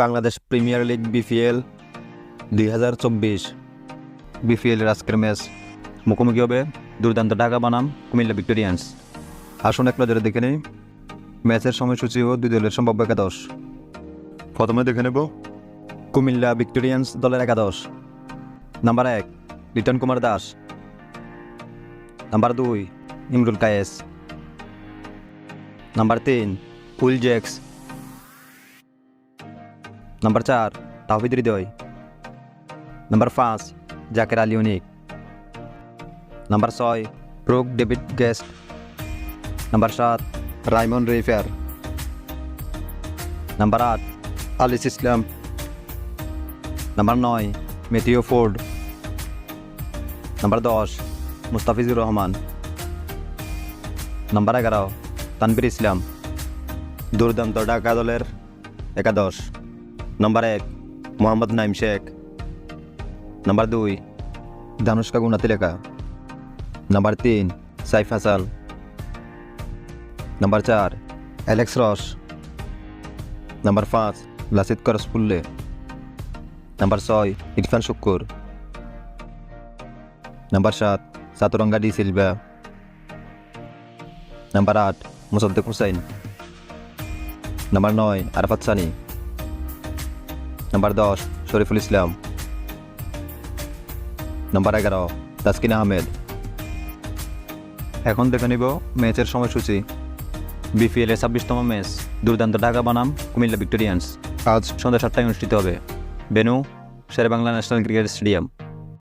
Bangladesh premier league BPL দুই হাজার চব্বিশ। বিপিএলের আজকের ম্যাচ মুখোমুখি হবে। দুর্দান্ত ঢাকা বানাম, কুমিল্লা ভিক্টোরিয়ান্স। আসুন এক নজরে দেখে নেই। ম্যাচের সময়সূচি ও দুই দলের সম্ভাব্য একাদশ। প্রথমে দেখে নেব কুমিল্লা ভিক্টোরিয়ান্স দলের একাদশ। নাম্বার এক, লিটন কুমার দাস। নাম্বার দুই, ইমরুল কায়েস। নাম্বার তিন উইল জ্যাক্স নাম্বার চার তাহিদ হৃদয় নাম্বার পাঁচ জাকের আলী অনিক নাম্বার ছয় ব্রুক ডেভিড গেস্ট নাম্বার সাত রাইমন রেফার নাম্বার আট আলিস ইসলাম নাম্বার নয় মেথিও ফোর্ড নাম্বার দশ মুস্তাফিজুর রহমান নাম্বার এগারো তানবির ইসলাম দুর্দান্ত ঢাকা দলের একাদশ নাম্বার এক মোহাম্মদ নাইম শেখ নাম্বার দুই দানুষ্কা গুণাতিলেখা নাম্বার তিন সাইফ হাসাল নাম্বার চার অ্যালেক্স রস নাম্বার পাঁচ লাসিদ করসপুল্লে নাম্বার ছয় ইরফান শুক্কুর নাম্বার সাত সাতুরঙ্গা ডি সিলভা নাম্বার আট মুসদ্দেক হুসাইন নাম্বার নয় আরাফাত সানি নাম্বার দশ, শরীফুল ইসলাম। নাম্বার এগারো, তাসকিন আহমেদ। এখন দেখে নিব ম্যাচের সময়সূচি। বিপিএল এর ছাব্বিশতম ম্যাচ। দুর্দান্ত ঢাকা বানাম, কুমিল্লা ভিক্টোরিয়ান্স। আজ সন্ধ্যা সাতটায় অনুষ্ঠিত হবে। Venue Shere Bangla national cricket stadium.